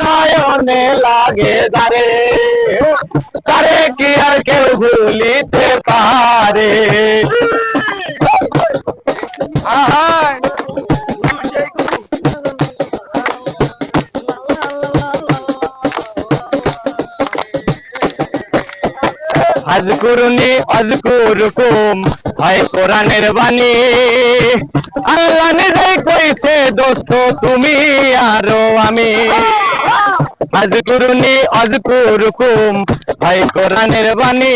নয়নে লাগে দারে। তারে কি আর কেউ ভুলিতে পারে। আজকুরুনি আজকুরুকুম হয় কোরআনের বাণী। আল্লাহ নিজেই কইছে, দোস্ত, তুমি আরও আমি। আজকুরুনি আজকুরুকুম হয় কোরআনের বাণী।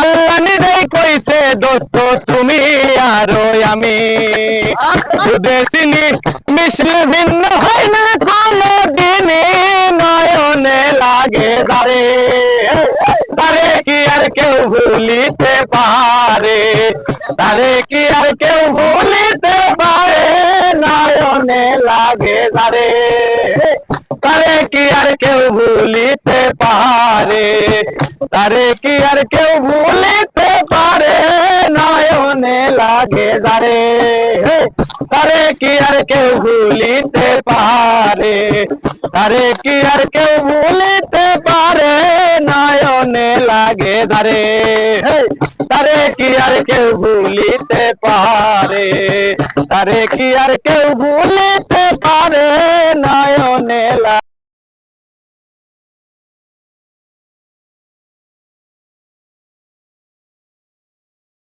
আল্লাহ নিজেই কইছে, দোস্ত তুমি আরও আমি। সুদেশিনী মিশলে ভিন্ন হয় না কোনো দিনে নয়নে লাগে দারে তারে কি আর কেউ ভুলিতে পারে? তারে কি আর কেউ পারে নয়নে লাগে দারে তারে কি আর কেউ ভুলিতে পারে তারে কি আর কেউ ভুলিতে পারে নয়নে লাগে দারে তারে কি আর কেউ ভুলিতে পারে তারে কি আর কেউ ভুলিতে লাগে ধারে। তারে কি আর কেউ ভুলিতে পারে? তারে কি আর কেউ ভুলিতে পারে? নয়